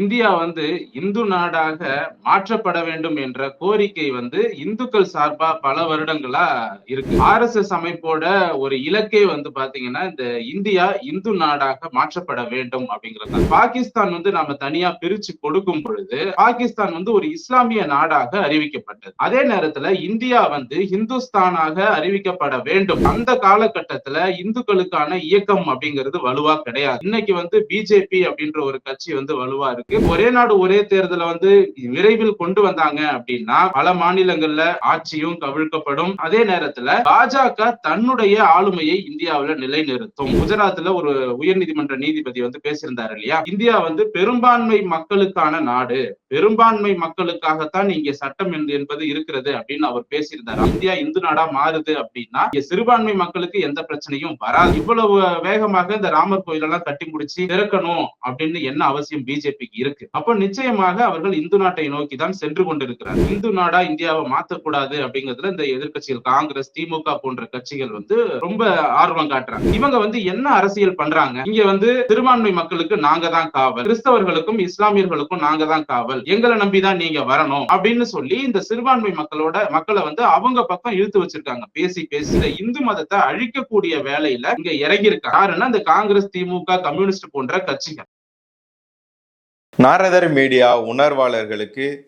India வந்து இந்து நாடாக மாற்றப்பட வேண்டும் என்ற கோரிக்கை வந்து இந்துக்கள் சார்பா பல வருடங்களா இருக்கு. ஆர் எஸ் எஸ் அமைப்போட ஒரு இலக்கே வந்து பாத்தீங்கன்னா இந்த இந்தியா இந்து நாடாக மாற்றப்பட வேண்டும் அப்படிங்கிறது பாகிஸ்தான் வந்து நாம தனியா பிரிச்சு கொடுக்கும் பொழுது பாகிஸ்தான் வந்து ஒரு இஸ்லாமிய நாடாக அறிவிக்கப்பட்டது. அதே நேரத்துல இந்தியா வந்து இந்துஸ்தானாக அறிவிக்கப்பட வேண்டும். அந்த காலகட்டத்துல இந்துக்களுக்கான இயக்கம் அப்படிங்கிறது வலுவா கிடையாது. இன்னைக்கு வந்து பிஜேபி அப்படின்ற ஒரு கட்சி வந்து வலுவா இருக்கு. இருக்கு. ஒரே நாடு ஒரே தேர்தலை வந்து விரைவில் கொண்டு வந்தாங்க அப்படின்னா பல மாநிலங்கள்ல ஆட்சியும் கவிழ்க்கப்படும். அதே நேரத்துல பாஜக தன்னுடைய ஆளுமையை இந்தியாவில நிலைநிறுத்தும். குஜராத்ல ஒரு உயர்நீதிமன்ற நீதிபதி வந்து பேசியிருந்தாரு இல்லையா? இந்தியா வந்து பெரும்பான்மை மக்களுக்கான நாடு. பெரும்பான்மை மக்களுக்காகத்தான் இங்க சட்டம் என்பது இருக்கிறது அப்படின்னு அவர் பேசியிருந்தார். இந்தியா இந்து நாடா மாறுது அப்படின்னா சிறுபான்மை மக்களுக்கு எந்த பிரச்சனையும் வராது. இவ்வளவு வேகமாக இந்த ராமர் கோயிலெல்லாம் கட்டி முடிச்சு திறக்கணும் அப்படின்னு என்ன அவசியம்? பிஜேபிக்கு இருக்கு. அப்ப நிச்சயமாக அவர்கள் இந்து நாட்டை நோக்கி தான் சென்று கொண்டிருக்கிறார். இந்து நாடா இந்தியாவை மாத்தக்கூடாது அப்படிங்கிறதுல இந்த எதிர்கட்சிகள் காங்கிரஸ் திமுக போன்ற கட்சிகள் வந்து ரொம்ப ஆர்வம் காட்டுறாங்க. இவங்க வந்து என்ன அரசியல் பண்றாங்க? இங்க வந்து சிறுபான்மை மக்களுக்கு நாங்க தான் காவல். கிறிஸ்தவர்களுக்கும் இஸ்லாமியர்களுக்கும் நாங்க தான் காவல். எங்களை நம்பிதான் நீங்க வரணும் அப்படின்னு சொல்லி இந்த சிறுபான்மை மக்களோட மக்களை வந்து அவங்க பக்கம் இழுத்து வச்சிருக்காங்க. பேசி பேசி இந்த இந்து மதத்தை அழிக்கக்கூடிய வேலையில இங்க இறங்கி இருக்காங்க யாருன்னா இந்த காங்கிரஸ் திமுக கம்யூனிஸ்ட் போன்ற கட்சிகள். நாரதர் மீடியா உணர்வாளர்களுக்கு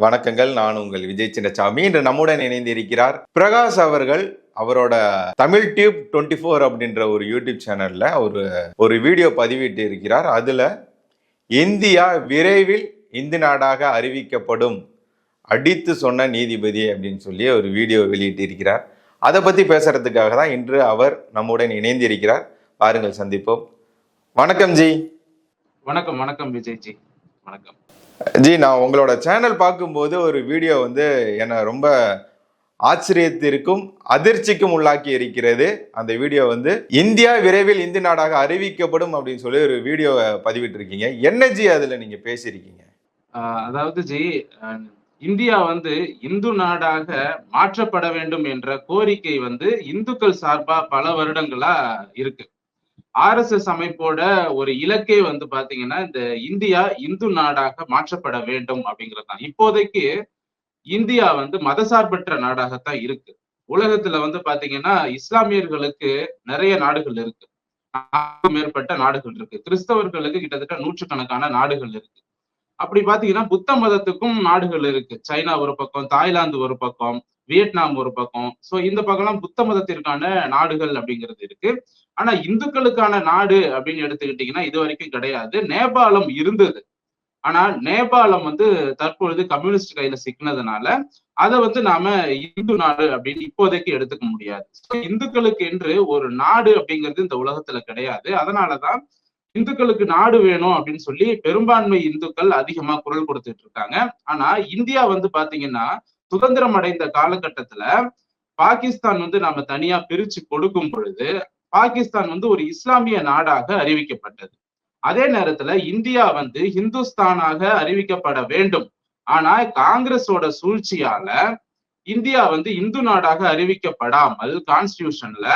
வணக்கங்கள். நான் உங்கள் விஜய் சின்னசாமி. இன்று நம்முடன் இணைந்திருக்கிறார் பிரகாஷ் அவர்கள். அவரோட தமிழ் டியூப் டுவெண்ட்டி ஃபோர் அப்படின்ற ஒரு யூடியூப் சேனல்ல ஒரு ஒரு வீடியோ பதிவிட்டு இருக்கிறார். அதுல இந்தியா விரைவில் இந்து நாடாக அறிவிக்கப்படும் அடித்து சொன்ன நீதிபதி அப்படின்னு சொல்லி ஒரு வீடியோ வெளியிட்டிருக்கிறார் அதை பத்தி பேசுறதுக்காக தான் இன்று அவர் நம்முடன் இணைந்திருக்கிறார். பாருங்கள் சந்திப்போம். வணக்கம் ஜி. வணக்கம் வணக்கம் விஜய் ஜி வணக்கம். ஜி நான் உங்களோட சேனல் பார்க்கும்போது ஒரு வீடியோ வந்து என்னை ரொம்ப ஆச்சரியத்திற்கும் அதிர்ச்சிக்கும் உள்ளாக்கி இருக்கிறது. அந்த வீடியோ வந்து இந்தியா விரைவில் இந்து நாடாக அறிவிக்கப்படும் அப்படின்னு சொல்லி ஒரு வீடியோ பதிவிட்டு இருக்கீங்க என்ன ஜி அதுல நீங்க பேசியிருக்கீங்க? அதாவது ஜி இந்தியா வந்து இந்து நாடாக மாற்றப்பட வேண்டும் என்ற கோரிக்கை வந்து இந்துக்கள் சார்பா பல வருடங்களா இருக்கு. ஆர் எஸ் எஸ் அமைப்போட ஒரு இலக்கே வந்து பாத்தீங்கன்னா இந்த இந்தியா இந்து நாடாக மாற்றப்பட வேண்டும் அப்படிங்கிறது தான் இப்போதைக்கு இந்தியா வந்து மதசார்பற்ற நாடாகத்தான் இருக்கு. உலகத்துல வந்து பாத்தீங்கன்னா இஸ்லாமியர்களுக்கு நிறைய நாடுகள் இருக்கு. மேற்பட்ட நாடுகள் இருக்கு. கிறிஸ்தவர்களுக்கு கிட்டத்தட்ட நூற்றுக்கணக்கான நாடுகள் இருக்கு. அப்படி பாத்தீங்கன்னா புத்த மதத்துக்கும் நாடுகள் இருக்கு. சைனா ஒரு பக்கம் தாய்லாந்து ஒரு பக்கம் வியட்நாம் ஒரு பக்கம். சோ இந்த பக்கம்லாம் புத்த மதத்திற்கான நாடுகள் அப்படிங்கிறது இருக்கு. ஆனா இந்துக்களுக்கான நாடு அப்படின்னு எடுத்துக்கிட்டீங்கன்னா இது வரைக்கும் கிடையாது. நேபாளம் இருந்தது. ஆனா நேபாளம் வந்து தற்பொழுது கம்யூனிஸ்ட் கையில சிக்கினதுனால அதை வந்து நாம இந்து நாடு அப்படின்னு இப்போதைக்கு எடுத்துக்க முடியாது. இந்துக்களுக்கு என்று ஒரு நாடு அப்படிங்கிறது இந்த உலகத்துல கிடையாது. அதனாலதான் இந்துக்களுக்கு நாடு வேணும் அப்படின்னு சொல்லி பெரும்பான்மை இந்துக்கள் அதிகமா குரல் கொடுத்துட்டு இருக்காங்க. ஆனா இந்தியா வந்து பாத்தீங்கன்னா சுதந்திரம் அடைந்த காலகட்டத்துல பாகிஸ்தான் வந்து நாம தனியா பிரிச்சு கொடுக்கும் பொழுது பாகிஸ்தான் வந்து ஒரு இஸ்லாமிய நாடாக அறிவிக்கப்பட்டது. அதே நேரத்துல இந்தியா வந்து ஹிந்துஸ்தானாக அறிவிக்கப்பட வேண்டும். ஆனா காங்கிரஸோட சூழ்ச்சியால இந்தியா வந்து இந்து நாடாக அறிவிக்கப்படாமல் கான்ஸ்டியூஷன்ல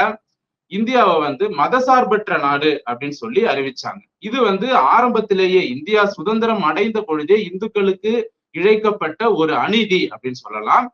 இந்தியாவை வந்து மதசார்பற்ற நாடு அப்படின்னு சொல்லி அறிவிச்சாங்க. இது வந்து ஆரம்பத்திலேயே இந்தியா சுதந்திரம் அடைந்த பொழுதே இந்துக்களுக்கு இழைக்கப்பட்ட ஒரு அநீதி அப்படின்னு சொல்லலாம்.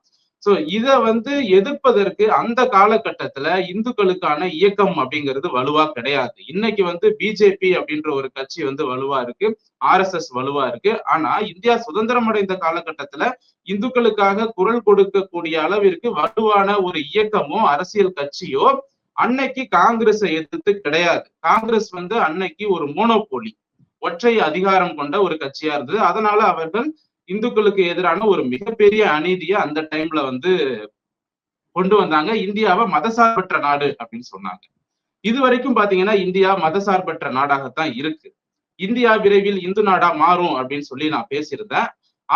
சோ இத வந்து எதிர்ப்பதற்கு அந்த காலகட்டத்துல இந்துக்களுக்கான இயக்கம் அப்படிங்கிறது வலுவா கிடையாது. இன்னைக்கு வந்து பிஜேபி அப்படின்ற ஒரு கட்சி வந்து வலுவா இருக்கு ஆர் எஸ் எஸ் வலுவா இருக்கு. ஆனா இந்தியா சுதந்திரம் அடைந்த காலகட்டத்துல இந்துக்களுக்காக குரல் கொடுக்கக்கூடிய அளவிற்கு வலுவான ஒரு இயக்கமோ அரசியல் கட்சியோ அன்னைக்கு காங்கிரஸை எதிர்த்து கிடையாது. காங்கிரஸ் வந்து அன்னைக்கு ஒரு மோனோபோலி ஒற்றை அதிகாரம் கொண்ட ஒரு கட்சியா இருந்தது. அதனால அவர்கள் இந்துக்களுக்கு எதிரான ஒரு மிகப்பெரிய அநீதியை அந்த டைம்ல வந்து கொண்டு வந்தாங்க. இந்தியாவை மதசார்பற்ற நாடு அப்படின்னு சொன்னாங்க. இது வரைக்கும் பாத்தீங்கன்னா இந்தியா மதசார்பற்ற நாடாகத்தான் இருக்கு. இந்தியா விரைவில் இந்து நாடா மாறும் அப்படின்னு சொல்லி நான் பேசியிருந்தேன்.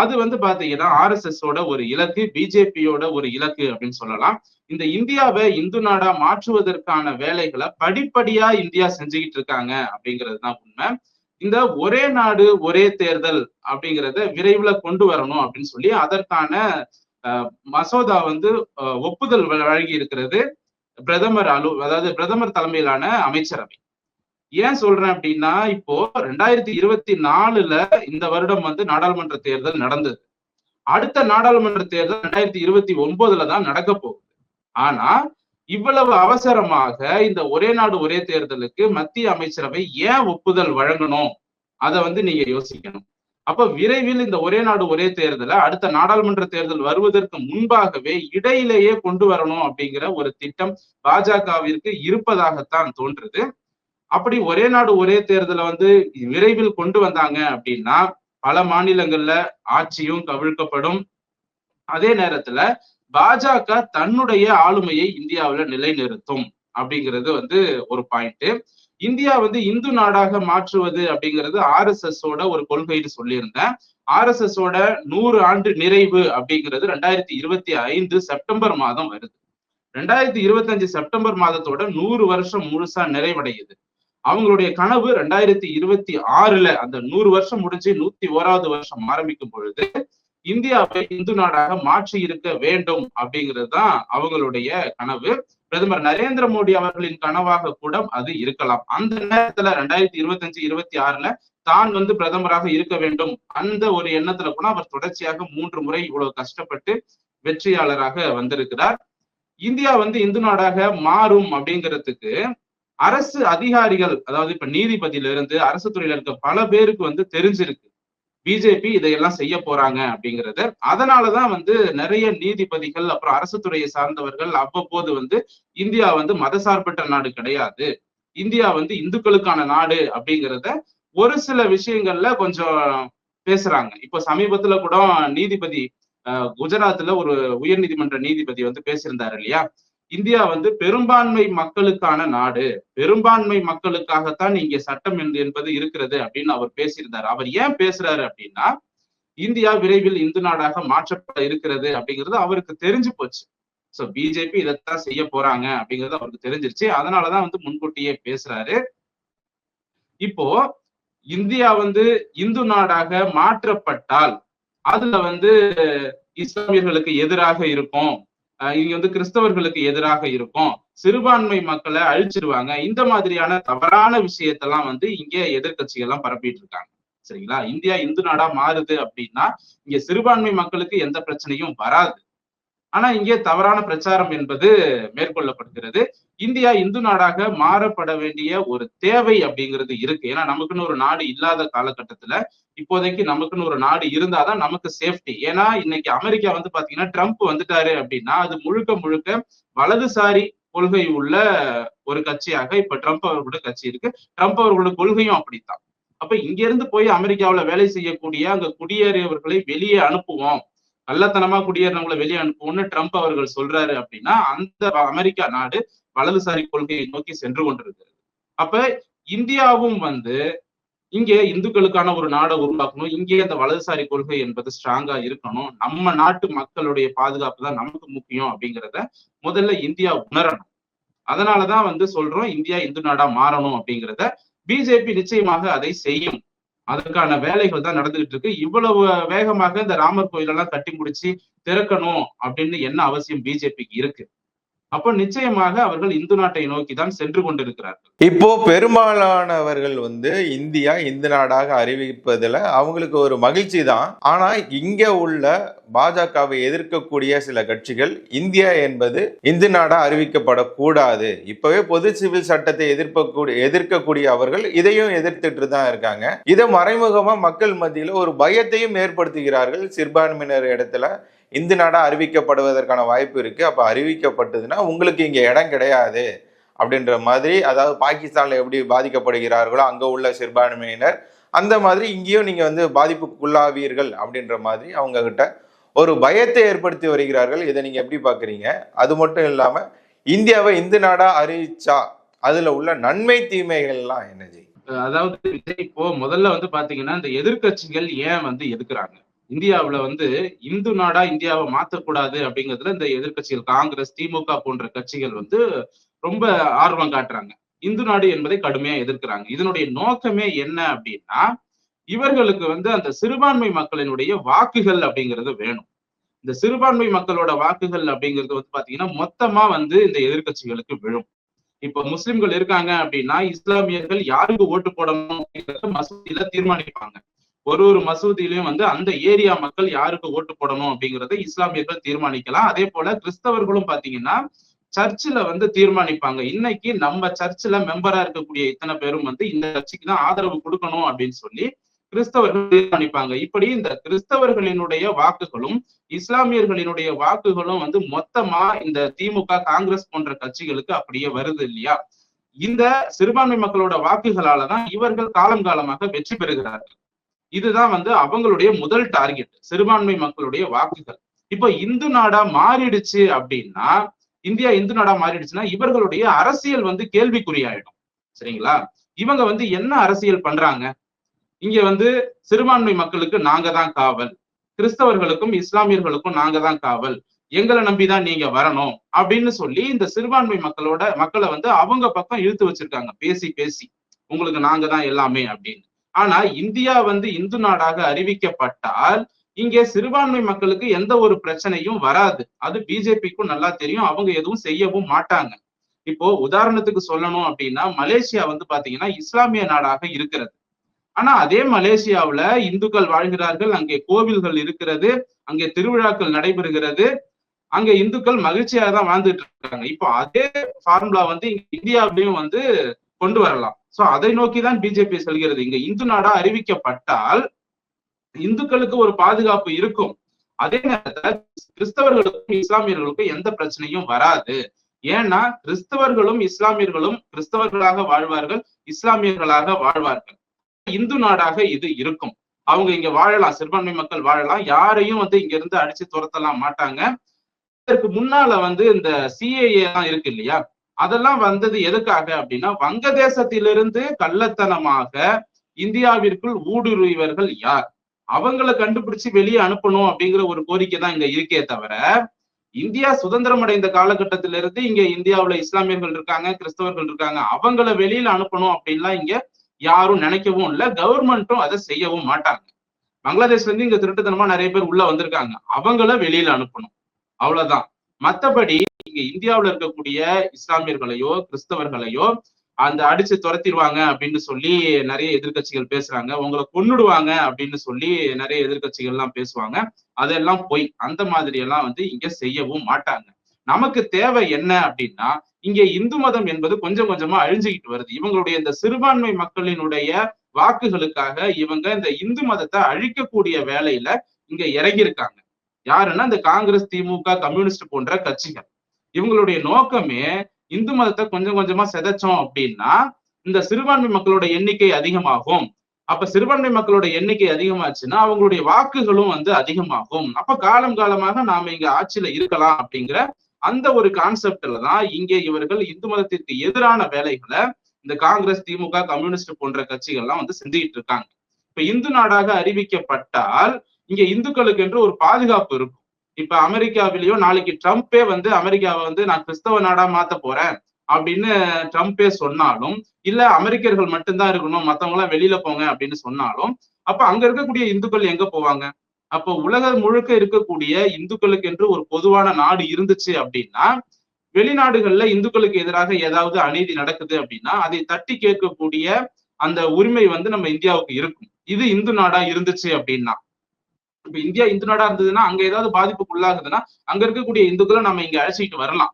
அது வந்து பாத்தீங்கன்னா ஆர் எஸ் எஸ் ஓட ஒரு இலக்கு பிஜேபியோட ஒரு இலக்கு அப்படின்னு சொல்லலாம். இந்த இந்தியாவை இந்து நாடா மாற்றுவதற்கான வேலைகளை படிப்படியா இந்தியா செஞ்சுக்கிட்டு இருக்காங்க அப்படிங்கிறது தான் உண்மை. இந்த ஒரே நாடு ஒரே தேர்தல் அப்படிங்கிறத விரைவில் கொண்டு வரணும் அப்படின்னு சொல்லி அதற்கான மசோதா வந்து ஒப்புதல் வழங்கி இருக்கிறது பிரதமர் அலு அதாவது பிரதமர் தலைமையிலான அமைச்சரவை. ஏன் சொல்றேன் அப்படின்னா இப்போ ரெண்டாயிரத்தி இருபத்தி நாலுல இந்த வருடம் வந்து நாடாளுமன்ற தேர்தல் நடந்தது. அடுத்த நாடாளுமன்ற தேர்தல் ரெண்டாயிரத்தி இருபத்தி ஒன்பதுல தான் நடக்க போகுது. ஆனா இவ்வளவு அவசரமாக இந்த ஒரே நாடு ஒரே தேர்தலுக்கு மத்திய அமைச்சரவை ஏன் ஒப்புதல் வழங்கணும்? அதை வந்து நீங்க யோசிக்கணும். அப்ப விரைவில் இந்த ஒரே நாடு ஒரே தேர்தலை அடுத்த நாடாளுமன்ற தேர்தல் வருவதற்கு முன்பாகவே இடையிலேயே கொண்டு வரணும் அப்படிங்கிற ஒரு திட்டம் பாஜகவிற்கு இருப்பதாகத்தான் தோன்றுது. அப்படி ஒரே நாடு ஒரே தேர்தலை வந்து விரைவில் கொண்டு வந்தாங்க அப்படின்னா பல மாநிலங்கள்ல ஆட்சியும் கவிழ்க்கப்படும். அதே நேரத்துல பாஜக தன்னுடைய ஆளுமையை இந்தியாவுல நிலைநிறுத்தும் அப்படிங்கிறது வந்து ஒரு பாயிண்ட் இந்தியா வந்து இந்து நாடாக மாற்றுவது அப்படிங்கிறது ஆர் எஸ் எஸ் ஓட ஒரு கொள்கைன்னு சொல்லியிருந்தேன். ஆர் எஸ் எஸ் ஓட நூறு ஆண்டு நிறைவு அப்படிங்கிறது ரெண்டாயிரத்தி இருபத்தி ஐந்து செப்டம்பர் மாதம் வருது. ரெண்டாயிரத்தி இருபத்தி அஞ்சு செப்டம்பர் மாதத்தோட நூறு வருஷம் முழுசா நிறைவடையுது. அவங்களுடைய கனவு ரெண்டாயிரத்தி இருபத்தி ஆறுல அந்த நூறு வருஷம் முடிஞ்சு நூத்தி ஓராவது வருஷம் ஆரம்பிக்கும் பொழுது இந்தியாவை இந்து நாடாக மாற்றி இருக்க வேண்டும் அப்படிங்கிறது தான் அவங்களுடைய கனவு. பிரதமர் நரேந்திர மோடி அவர்களின் கனவாக கூட அது இருக்கலாம். அந்த நேரத்துல ரெண்டாயிரத்தி இருபத்தஞ்சு இருபத்தி ஆறுல தான் வந்து பிரதமராக இருக்க வேண்டும். அந்த ஒரு எண்ணத்துல கூட அவர் தொடர்ச்சியாக மூன்று முறை இவ்வளவு கஷ்டப்பட்டு வெற்றியாளராக வந்திருக்கிறார். இந்தியா வந்து இந்து நாடாக மாறும் அப்படிங்கிறதுக்கு அரசு அதிகாரிகள் அதாவது இப்ப நீதிபதியில இருந்து அரசு துறையில இருக்க பல பேருக்கு வந்து தெரிஞ்சிருக்கு. பிஜேபி இதையெல்லாம் செய்ய போறாங்க அப்படிங்கறத. அதனாலதான் வந்து நிறைய நீதிபதிகள் அப்புறம் அரசு துறையை சார்ந்தவர்கள் அவ்வப்போது வந்து இந்தியா வந்து மதசார்பற்ற நாடு கிடையாது. இந்தியா வந்து இந்துக்களுக்கான நாடு அப்படிங்கிறத ஒரு சில விஷயங்கள்ல கொஞ்சம் பேசுறாங்க. இப்ப சமீபத்துல கூட நீதிபதி குஜராத்ல ஒரு உயர் நீதிமன்ற நீதிபதி வந்து பேசியிருந்தாரு இல்லையா? இந்தியா வந்து பெரும்பான்மை மக்களுக்கான நாடு. பெரும்பான்மை மக்களுக்காகத்தான் இங்கே சட்டம் என்பது இருக்கிறது அப்படின்னு அவர் பேசியிருந்தார். அவர் ஏன் பேசுறாரு அப்படின்னா இந்தியா விரைவில் இந்து நாடாக மாற்றப்பட இருக்கிறது அப்படிங்கிறது அவருக்கு தெரிஞ்சு போச்சு. ஸோ பிஜேபி இதைத்தான் செய்ய போறாங்க அப்படிங்கிறது அவருக்கு தெரிஞ்சிருச்சு. அதனாலதான் வந்து முன்கூட்டியே பேசுறாரு. இப்போ இந்தியா வந்து இந்து நாடாக மாற்றப்பட்டால் அதுல வந்து இஸ்லாமியர்களுக்கு எதிராக இருக்கும். இங்க வந்து கிறிஸ்தவர்களுக்கு எதிராக இருக்கும். சிறுபான்மை மக்களை அழிச்சிருவாங்க. இந்த மாதிரியான தவறான விஷயத்தெல்லாம் வந்து இங்க எதிர்கட்சிகள்லாம் பரப்பிட்டு இருக்காங்க சரிங்களா? இந்தியா இந்து நாடா மாறுது அப்படின்னா இங்க சிறுபான்மை மக்களுக்கு எந்த பிரச்சனையும் வராது. ஆனா இங்கே தவறான பிரச்சாரம் என்பது மேற்கொள்ளப்படுகிறது. இந்தியா இந்து நாடாக மாறப்பட வேண்டிய ஒரு தேவை அப்படிங்கிறது இருக்கு. ஏன்னா நமக்குன்னு ஒரு நாடு இல்லாத காலகட்டத்துல இப்போதைக்கு நமக்குன்னு ஒரு நாடு இருந்தாதான் நமக்கு சேஃப்டி ஏன்னா இன்னைக்கு அமெரிக்கா வந்து பாத்தீங்கன்னா ட்ரம்ப் வந்துட்டாரு அப்படின்னா அது முழுக்க முழுக்க வலதுசாரி கொள்கை உள்ள ஒரு கட்சியாக இப்ப ட்ரம்ப் அவர்களோட கட்சி இருக்கு. ட்ரம்ப் அவர்களோட கொள்கையும் அப்படித்தான். அப்ப இங்க இருந்து போய் அமெரிக்காவில வேலை செய்யக்கூடிய அங்க குடியேறியவர்களை வெளியே அனுப்புவோம். கள்ளத்தனமா குடியேறினவங்களை வெளியே அனுப்புவோம்னு ட்ரம்ப் அவர்கள் சொல்றாரு அப்படின்னா அந்த அமெரிக்கா நாடு வலதுசாரி கொள்கையை நோக்கி சென்று கொண்டிருக்கிறது. அப்ப இந்தியாவும் வந்து இங்கே இந்துக்களுக்கான ஒரு நாடை உருவாக்கணும். இங்கே அந்த வலதுசாரி கொள்கை என்பது ஸ்ட்ராங்கா இருக்கணும். நம்ம நாட்டு மக்களுடைய பாதுகாப்பு தான் நமக்கு முக்கியம் அப்படிங்கிறத முதல்ல இந்தியா உணரணும். அதனாலதான் வந்து சொல்றோம் இந்தியா இந்து நாடா மாறணும் அப்படிங்கிறத. பிஜேபி நிச்சயமாக அதை செய்யும். அதற்கான வேலைகள் தான் நடந்துகிட்டு இருக்கு. இவ்வளவு வேகமாக இந்த ராமர் கோயிலெல்லாம் கட்டி முடிச்சு திறக்கணும் அப்படின்னு என்ன அவசியம் பிஜேபிக்கு இருக்கு? அப்போ நிச்சயமாக அவர்கள் இந்து நாட்டை நோக்கி தான் சென்று கொண்டிருக்கிறார்கள். இப்போ பெரும்பாலானவர்கள் வந்து இந்தியா இந்து நாடாக அறிவிப்பதுல அவங்களுக்கு ஒரு மகிழ்ச்சி தான் ஆனா இங்க உள்ள பாஜகவை எதிர்க்கக்கூடிய சில கட்சிகள் இந்தியா என்பது இந்து நாடா அறிவிக்கப்படக்கூடாது. இப்பவே பொது சிவில் சட்டத்தை எதிர்க்கக்கூடிய எதிர்க்கக்கூடிய அவர்கள் இதையும் எதிர்த்துட்டு தான் இருக்காங்க. இதை மறைமுகமா மக்கள் மத்தியில ஒரு பயத்தையும் ஏற்படுத்துகிறார்கள் சிறுபான்மையினர் இடத்துல. இந்து நாடாக அறிவிக்கப்படுவதற்கான வாய்ப்பு இருக்குது அப்போ அறிவிக்கப்பட்டதுன்னா உங்களுக்கு இங்கே இடம் கிடையாது அப்படின்ற மாதிரி அதாவது பாகிஸ்தானில் எப்படி பாதிக்கப்படுகிறார்களோ அங்கே உள்ள சிறுபான்மையினர் அந்த மாதிரி இங்கேயும் நீங்கள் வந்து பாதிப்புக்குள்ளாவீர்கள் அப்படின்ற மாதிரி அவங்கக்கிட்ட ஒரு பயத்தை ஏற்படுத்தி வருகிறார்கள். இதை நீங்கள் எப்படி பார்க்குறீங்க? அது மட்டும் இல்லாமல் இந்தியாவை இந்து நாடாக அறிவிச்சா அதில் உள்ள நன்மை தீமைகள்லாம் என்ன ஜெய்? அதாவது இப்போ முதல்ல வந்து பாத்தீங்கன்னா இந்த எதிர்கட்சிகள் ஏன் வந்து எதுக்குறாங்க? இந்தியாவுல வந்து இந்து நாடா இந்தியாவை மாத்தக்கூடாது அப்படிங்கிறதுல இந்த எதிர்கட்சிகள் காங்கிரஸ் திமுக போன்ற கட்சிகள் வந்து ரொம்ப ஆர்வம் காட்டுறாங்க. இந்து நாடு என்பதை கடுமையா எதிர்க்கிறாங்க. இதனுடைய நோக்கமே என்ன அப்படின்னா இவர்களுக்கு வந்து அந்த சிறுபான்மை மக்களினுடைய வாக்குகள் அப்படிங்கிறது வேணும். இந்த சிறுபான்மை மக்களோட வாக்குகள் அப்படிங்கிறது வந்து பாத்தீங்கன்னா மொத்தமா வந்து இந்த எதிர்கட்சிகளுக்கு விழும். இப்ப முஸ்லிம்கள் இருக்காங்க அப்படின்னா இஸ்லாமியர்கள் யாருக்கு ஓட்டு போடணும் அப்படிங்கறத மசூதியில தீர்மானிப்பாங்க. ஒரு ஒரு மசூதியிலையும் வந்து அந்த ஏரியா மக்கள் யாருக்கு ஓட்டு போடணும் அப்படிங்கறத இஸ்லாமியர்கள் தீர்மானிக்கலாம். அதே போல கிறிஸ்தவர்களும் பாத்தீங்கன்னா சர்ச்சில் வந்து தீர்மானிப்பாங்க. இன்னைக்கு நம்ம சர்ச்சில் மெம்பரா இருக்கக்கூடிய இத்தனை பேரும் வந்து இந்த கட்சிக்கு தான் ஆதரவு கொடுக்கணும் அப்படின்னு சொல்லி கிறிஸ்தவர்கள் தீர்மானிப்பாங்க. இப்படி இந்த கிறிஸ்தவர்களினுடைய வாக்குகளும் இஸ்லாமியர்களினுடைய வாக்குகளும் வந்து மொத்தமா இந்த திமுக காங்கிரஸ் போன்ற கட்சிகளுக்கு அப்படியே வருது இல்லையா? இந்த சிறுபான்மை மக்களோட வாக்குகளாலதான் இவர்கள் காலம் காலமாக வெற்றி பெறுகிறார்கள். இதுதான் வந்து அவங்களுடைய முதல் டார்கெட் சிறுபான்மை மக்களுடைய வாக்குகள். இப்போ இந்து நாடா மாறிடுச்சு அப்படின்னா இந்தியா இந்து நாடா மாறிடுச்சுன்னா இவர்களுடைய அரசியல் வந்து கேள்விக்குறியாயிடும். சரிங்களா? இவங்க வந்து என்ன அரசியல் பண்றாங்க? இங்க வந்து சிறுபான்மை மக்களுக்கு நாங்க தான் காவல். கிறிஸ்தவர்களுக்கும் இஸ்லாமியர்களுக்கும் நாங்க தான் காவல். எங்களை நம்பிதான் நீங்க வரணும் அப்படின்னு சொல்லி இந்த சிறுபான்மை மக்களோட மக்களை வந்து அவங்க பக்கம் இழுத்து வச்சிருக்காங்க. பேசி பேசி. உங்களுக்கு நாங்க தான் எல்லாமே அப்படின்னு. ஆனா இந்தியா வந்து இந்து நாடாக அறிவிக்கப்பட்டால் இங்கே சிறுபான்மை மக்களுக்கு எந்த ஒரு பிரச்சனையும் வராது. அது பிஜேபிக்கும் நல்லா தெரியும். அவங்க எதுவும் செய்யவும் மாட்டாங்க. இப்போ உதாரணத்துக்கு சொல்லணும் அப்படின்னா மலேசியா வந்து பாத்தீங்கன்னா இஸ்லாமிய நாடாக இருக்கிறது. ஆனா அதே மலேசியாவுல இந்துக்கள் வாழ்கிறார்கள். அங்கே கோவில்கள் இருக்கிறது. அங்கே திருவிழாக்கள் நடைபெறுகிறது. அங்க இந்துக்கள் மகிழ்ச்சியாக தான் வாழ்ந்துட்டு இருக்காங்க. இப்போ அதே ஃபார்முலா வந்து இந்தியாவிலையும் வந்து கொண்டு வரலாம். சோ அதை நோக்கி தான் பிஜேபி செல்கிறது. இங்க இந்து நாடா அறிவிக்கப்பட்டால் இந்துக்களுக்கு ஒரு பாதுகாப்பு இருக்கும். அதே நேரத்துல கிறிஸ்தவர்களுக்கும் இஸ்லாமியர்களுக்கும் எந்த பிரச்சனையும் வராது. ஏன்னா கிறிஸ்தவர்களும் இஸ்லாமியர்களும் கிறிஸ்தவர்களாக வாழ்வார்கள் இஸ்லாமியர்களாக வாழ்வார்கள். இந்து நாடாக இது இருக்கும். அவங்க இங்க வாழலாம் சிறுபான்மை மக்கள் வாழலாம். யாரையும் வந்து இங்க இருந்து அடிச்சு துரத்தலாம் மாட்டாங்க. இதற்கு முன்னால வந்து இந்த சிஏஏ எல்லாம் இருக்கு இல்லையா? அதெல்லாம் வந்தது எதுக்காக அப்படின்னா வங்கதேசத்திலிருந்து கள்ளத்தனமாக இந்தியாவிற்குள் ஊடுருவியவர்கள் யார்? அவங்கள கண்டுபிடிச்சு வெளியே அனுப்பணும் அப்படிங்கிற ஒரு கோரிக்கை தான் இங்க இருக்கே தவிர இந்தியா சுதந்திரம் அடைந்த காலகட்டத்திலிருந்து இங்க இந்தியாவுல இஸ்லாமியர்கள் இருக்காங்க கிறிஸ்தவர்கள் இருக்காங்க அவங்கள வெளியில அனுப்பணும் அப்படின்லாம் இங்க யாரும் நினைக்கவும் இல்லை கவர்மெண்ட்டும் அதை செய்யவும் மாட்டாங்க. பங்களாதேஷ்ல இருந்து இங்க திருட்டுத்தனமா நிறைய பேர் உள்ள வந்திருக்காங்க. அவங்கள வெளியில அனுப்பணும். அவ்வளவுதான். மத்தபடி இங்க இந்தியாவுல இருக்கக்கூடிய இஸ்லாமியர்களையோ கிறிஸ்தவர்களையோ அந்த அடிச்சு துரத்திடுவாங்க அப்படின்னு சொல்லி நிறைய எதிர்கட்சிகள் பேசுறாங்க. உங்களை கொன்னுடுவாங்க அப்படின்னு சொல்லி நிறைய எதிர்கட்சிகள் எல்லாம் பேசுவாங்க. அதெல்லாம் பொய். அந்த மாதிரி எல்லாம் வந்து இங்க செய்யவும் மாட்டாங்க. நமக்கு தேவை என்ன அப்படின்னா இங்க இந்து மதம் என்பது கொஞ்சம் கொஞ்சமா அழிஞ்சுக்கிட்டு வருது. இவங்களுடைய இந்த சிறுபான்மை மக்களினுடைய வாக்குகளுக்காக இவங்க இந்த இந்து மதத்தை அழிக்கக்கூடிய வேலையில இங்க இறங்கியிருக்காங்க. யாருன்னா இந்த காங்கிரஸ் திமுக கம்யூனிஸ்ட் போன்ற கட்சிகள். இவங்களுடைய நோக்கமே இந்து மதத்தை கொஞ்சம் கொஞ்சமா செதைச்சோம் அப்படின்னா இந்த சிறுபான்மை மக்களோட எண்ணிக்கை அதிகமாகும். அப்ப சிறுபான்மை மக்களோட எண்ணிக்கை அதிகமாச்சுன்னா அவங்களுடைய வாக்குகளும் வந்து அதிகமாகும். அப்ப காலம் காலமாக நாம இங்க ஆட்சியில இருக்கலாம் அப்படிங்கிற அந்த ஒரு கான்செப்ட்ல தான் இங்கே இவர்கள் இந்து மதத்திற்கு எதிரான வேலைகளை இந்த காங்கிரஸ் திமுக கம்யூனிஸ்ட் போன்ற கட்சிகள்லாம் வந்து செஞ்சுக்கிட்டு இருக்காங்க. இப்ப இந்து நாடாக அறிவிக்கப்பட்டால் இங்க இந்துக்களுக்கு என்று ஒரு பாதுகாப்பு இருக்கும். இப்ப அமெரிக்காவிலேயோ நாளைக்கு ட்ரம்ப்பே வந்து அமெரிக்காவை வந்து நான் கிறிஸ்தவ நாடா மாத்த போறேன் அப்படின்னு ட்ரம்ப்பே சொன்னாலும் இல்ல அமெரிக்கர்கள் மட்டும்தான் இருக்கணும் மத்தவங்க எல்லாம் வெளியில போங்க அப்படின்னு சொன்னாலும் அப்ப அங்க இருக்கக்கூடிய இந்துக்கள் எங்க போவாங்க? அப்போ உலகம் முழுக்க இருக்கக்கூடிய இந்துக்களுக்கு என்று ஒரு பொதுவான நாடு இருந்துச்சு அப்படின்னா வெளிநாடுகள்ல இந்துக்களுக்கு எதிராக ஏதாவது அநீதி நடக்குது அப்படின்னா அதை தட்டி கேட்கக்கூடிய அந்த உரிமை வந்து நம்ம இந்தியாவுக்கு இருக்கும். இது இந்து நாடா இருந்துச்சு அப்படின்னா. இப்ப இந்தியா இந்து நாடா இருந்ததுன்னா அங்க ஏதாவது பாதிப்புக்கு உள்ளாகுதுன்னா அங்க இருக்கக்கூடிய இந்துக்களை நம்ம இங்க அழைச்சிட்டு வரலாம்.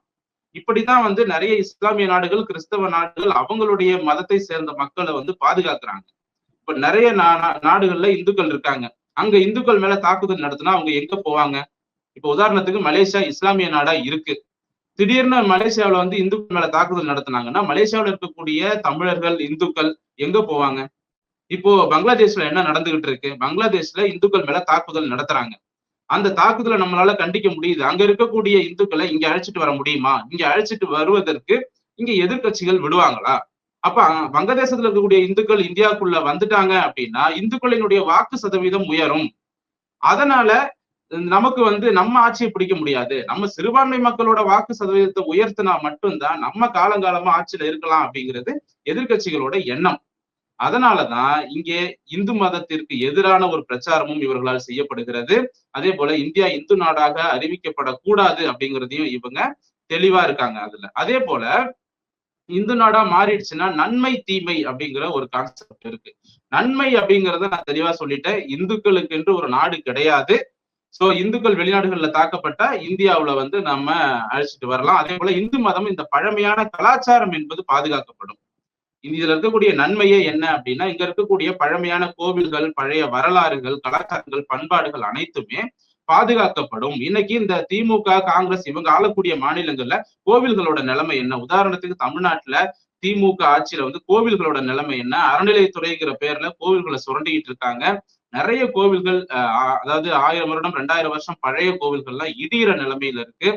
இப்படித்தான் வந்து நிறைய இஸ்லாமிய நாடுகள் கிறிஸ்தவ நாடுகள் அவங்களுடைய மதத்தை சேர்ந்த மக்களை வந்து பாதுகாக்கிறாங்க. இப்ப நிறைய நாடுகள்ல இந்துக்கள் இருக்காங்க. அங்க இந்துக்கள் மேல தாக்குதல் நடத்தினா அவங்க எங்க போவாங்க? இப்ப உதாரணத்துக்கு மலேசியா இஸ்லாமிய நாடா இருக்கு. திடீர்னு மலேசியாவில வந்து இந்துக்கள் மேல தாக்குதல் நடத்தினாங்கன்னா மலேசியாவில இருக்கக்கூடிய தமிழர்கள் இந்துக்கள் எங்க போவாங்க? இப்போ பங்களாதேஷ்ல என்ன நடந்துகிட்டு இருக்கு பங்களாதேஷ்ல இந்துக்கள் மேல தாக்குதல் நடத்துறாங்க. அந்த தாக்குதலை நம்மளால கண்டிக்க முடியுது. அங்க இருக்கக்கூடிய இந்துக்களை இங்க அழைச்சிட்டு வர முடியுமா? இங்க அழைச்சிட்டு வருவதற்கு இங்க எதிர்கட்சிகள் விடுவாங்களா? அப்ப வங்கதேசத்துல இருக்கக்கூடிய இந்துக்கள் இந்தியாவுக்குள்ள வந்துட்டாங்க அப்படின்னா இந்துக்களினுடைய வாக்கு சதவீதம் உயரும். அதனால நமக்கு வந்து நம்ம ஆட்சியை பிடிக்க முடியாது. நம்ம சிறுபான்மை மக்களோட வாக்கு சதவீதத்தை உயர்த்தினா மட்டும்தான் நம்ம காலங்காலமா ஆட்சியில இருக்கலாம் அப்படிங்கிறது எதிர்கட்சிகளோட எண்ணம். அதனாலதான் இங்கே இந்து மதத்திற்கு எதிரான ஒரு பிரச்சாரமும் இவர்களால் செய்யப்படுகிறது. அதே போல இந்தியா இந்து நாடாக அறிவிக்கப்படக்கூடாது அப்படிங்கிறதையும் இவங்க தெளிவா இருக்காங்க அதுல. அதே போல இந்து நாடா மாறிடுச்சுன்னா நன்மை தீமை அப்படிங்கிற ஒரு கான்செப்ட் இருக்கு. நன்மை அப்படிங்கறத நான் தெளிவா சொல்லிட்டேன். இந்துக்களுக்கு என்று ஒரு நாடு கிடையாது. சோ இந்துக்கள் வெளிநாடுகள்ல தாக்கப்பட்டா இந்தியாவுல வந்து நம்ம அழைச்சிட்டு வரலாம். அதே போல இந்து மதம் இந்த பழமையான கலாச்சாரம் என்பது பாதுகாக்கப்படும். இதுல இருக்கக்கூடிய நன்மையே என்ன அப்படின்னா இங்க இருக்கக்கூடிய பழமையான கோவில்கள் பழைய வரலாறுகள் கலாச்சாரங்கள் பண்பாடுகள் அனைத்துமே பாதுகாக்கப்படும். இன்னைக்கு இந்த திமுக காங்கிரஸ் இவங்க ஆளக்கூடிய மாநிலங்கள்ல கோவில்களோட நிலைமை என்ன? உதாரணத்துக்கு தமிழ்நாட்டுல திமுக ஆட்சியில வந்து கோவில்களோட நிலைமை என்ன? அறநிலையத்துறைங்கிற பேர்ல கோவில்களை சுரண்டிக்கிட்டு இருக்காங்க. நிறைய கோவில்கள் அதாவது ஆயிரம் வருடம் ரெண்டாயிரம் வருஷம் பழைய கோவில்கள்லாம் இடிகிற நிலைமையில இருக்கு.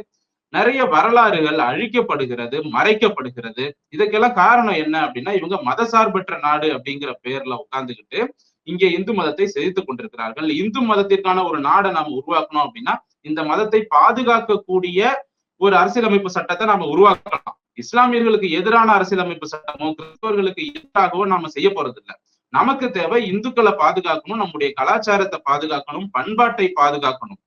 நிறைய வரலாறுகள் அழிக்கப்படுகிறது மறைக்கப்படுகிறது. இதுக்கெல்லாம் காரணம் என்ன அப்படின்னா இவங்க மதசார்பற்ற நாடு அப்படிங்கிற பேர்ல உட்கார்ந்துக்கிட்டு இங்கே இந்து மதத்தை செதித்து கொண்டிருக்கிறார்கள். இந்து மதத்திற்கான ஒரு நாடை நாம உருவாக்கணும் அப்படின்னா இந்த மதத்தை பாதுகாக்கக்கூடிய ஒரு அரசியலமைப்பு சட்டத்தை நாம உருவாக்கலாம். இஸ்லாமியர்களுக்கு எதிரான அரசியலமைப்பு சட்டமோ கிறிஸ்தவர்களுக்கு எதிராகவோ நாம செய்ய போறது இல்லை நமக்கு தேவை இந்துக்களை பாதுகாக்கணும் நம்முடைய கலாச்சாரத்தை பாதுகாக்கணும் பண்பாட்டை பாதுகாக்கணும்.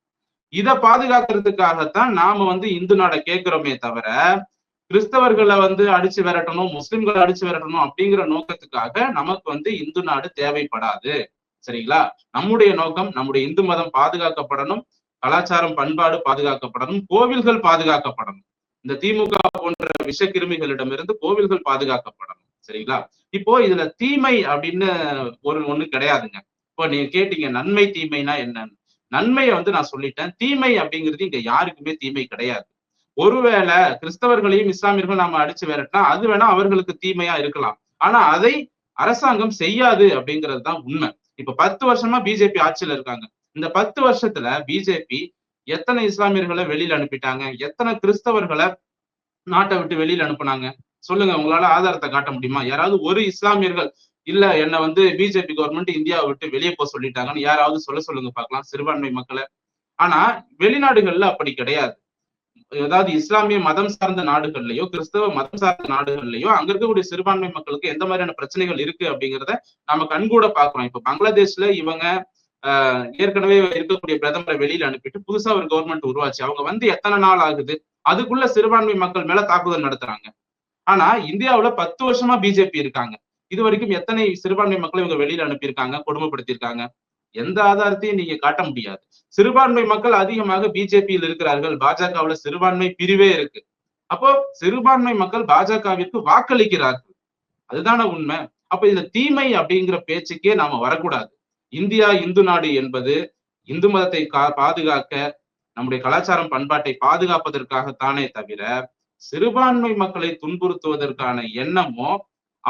இதை பாதுகாக்கிறதுக்காகத்தான் நாம வந்து இந்து நாடை கேட்கிறோமே தவிர கிறிஸ்தவர்களை வந்து அடிச்சு விரட்டணும் முஸ்லிம்களை அடிச்சு விரட்டணும் அப்படிங்கிற நோக்கத்துக்காக நமக்கு வந்து இந்து நாடு தேவைப்படாது. சரிங்களா? நம்முடைய நோக்கம் நம்முடைய இந்து மதம் பாதுகாக்கப்படணும் கலாச்சாரம் பண்பாடு பாதுகாக்கப்படணும் கோவில்கள் பாதுகாக்கப்படணும். இந்த திமுக போன்ற விஷ கிருமிகளிடமிருந்து கோவில்கள் பாதுகாக்கப்படணும். சரிங்களா? இப்போ இதுல தீமை அப்படின்னு ஒரு ஒண்ணு கிடையாதுங்க. இப்போ நீங்க கேட்டீங்க நன்மை தீமைனா என்னன்னு. நன்மையை வந்து நான் சொல்லிட்டேன். தீமை அப்படிங்கிறது இங்க யாருக்குமே தீமை கிடையாது. ஒருவேளை கிறிஸ்தவர்களையும் இஸ்லாமியர்கள் நாம அடிச்சு விரட்டினா அது வேணா அவர்களுக்கு தீமையா இருக்கலாம். ஆனா அதை அரசாங்கம் செய்யாது அப்படிங்கிறது தான் உண்மை. இப்ப பத்து வருஷமா பிஜேபி ஆட்சியில இருக்காங்க. இந்த பத்து வருஷத்துல பிஜேபி எத்தனை இஸ்லாமியர்களை வெளியில அனுப்பிட்டாங்க? எத்தனை கிறிஸ்தவர்களை நாட்டை விட்டு வெளியில அனுப்புனாங்க? சொல்லுங்க உங்களால ஆதாரத்தை காட்ட முடியுமா? யாராவது ஒரு இஸ்லாமியர்கள் இல்ல என்ன வந்து பிஜேபி கவர்மெண்ட் இந்தியாவை விட்டு வெளியே போக சொல்லிட்டாங்கன்னு யாராவது சொல்ல சொல்லுங்க பார்க்கலாம் சிறுபான்மை மக்களை. ஆனா வெளிநாடுகள்ல அப்படி கிடையாது. அதாவது இஸ்லாமிய மதம் சார்ந்த நாடுகள்லயோ கிறிஸ்தவ மதம் சார்ந்த நாடுகள்லயோ அங்க இருக்கக்கூடிய சிறுபான்மை மக்களுக்கு எந்த மாதிரியான பிரச்சனைகள் இருக்கு அப்படிங்கிறத நம்ம கண்கூட பாக்குறோம் இப்ப பங்களாதேஷ்ல இவங்க ஆஹ் ஏற்கனவே இருக்கக்கூடிய பிரதமரை வெளியில அனுப்பிட்டு புதுசா ஒரு கவர்மெண்ட் உருவாச்சு. அவங்க வந்து எத்தனை நாள் ஆகுது? அதுக்குள்ள சிறுபான்மை மக்கள் மேல தாக்குதல் நடத்துறாங்க. ஆனா இந்தியாவுல பத்து வருஷமா பிஜேபி இருக்காங்க. இது வரைக்கும் எத்தனை சிறுபான்மை மக்களை இவங்க வெளியில அனுப்பியிருக்காங்க கொடுமைப்படுத்தியிருக்காங்க? எந்த ஆதாரத்தையும் நீங்க காட்ட முடியாது. சிறுபான்மை மக்கள் அதிகமாக பிஜேபியில் இருக்கிறார்கள். பாஜகவுல சிறுபான்மை பிரிவே இருக்கு. அப்போ சிறுபான்மை மக்கள் பாஜகவிற்கு வாக்களிக்கிறார்கள். அதுதான உண்மை. அப்ப இந்த தீமை அப்படிங்கிற பேச்சுக்கே நாம வரக்கூடாது. இந்தியா இந்து நாடு என்பது இந்து மதத்தை பாதுகாக்க நம்முடைய கலாச்சாரம் பண்பாட்டை பாதுகாப்பதற்காகத்தானே தவிர சிறுபான்மை மக்களை துன்புறுத்துவதற்கான எண்ணமோ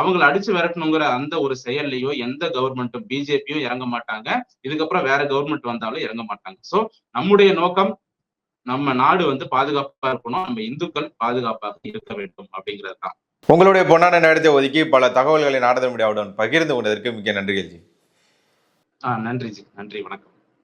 அவங்களை அடிச்சு விரட்டணுங்கிற அந்த ஒரு செயல்லையோ எந்த கவர்மெண்ட்டும் பிஜேபியும் இறங்க மாட்டாங்க. இதுக்கப்புறம் வேற கவர்மெண்ட் வந்தாலும் இறங்க மாட்டாங்க. சோ நம்முடைய நோக்கம் நம்ம நாடு வந்து பாதுகாப்பா இருக்கணும். நம்ம இந்துக்கள் பாதுகாப்பாக இருக்க வேண்டும் அப்படிங்கிறது தான். உங்களுடைய பொன்னான நேரத்தை ஒதுக்கி பல தகவல்களை நாடக முடியாவுடன் பகிர்ந்து கொண்டதற்கு மிக்க நன்றிகள் ஜி. ஆஹ் நன்றி ஜி. நன்றி. வணக்கம்.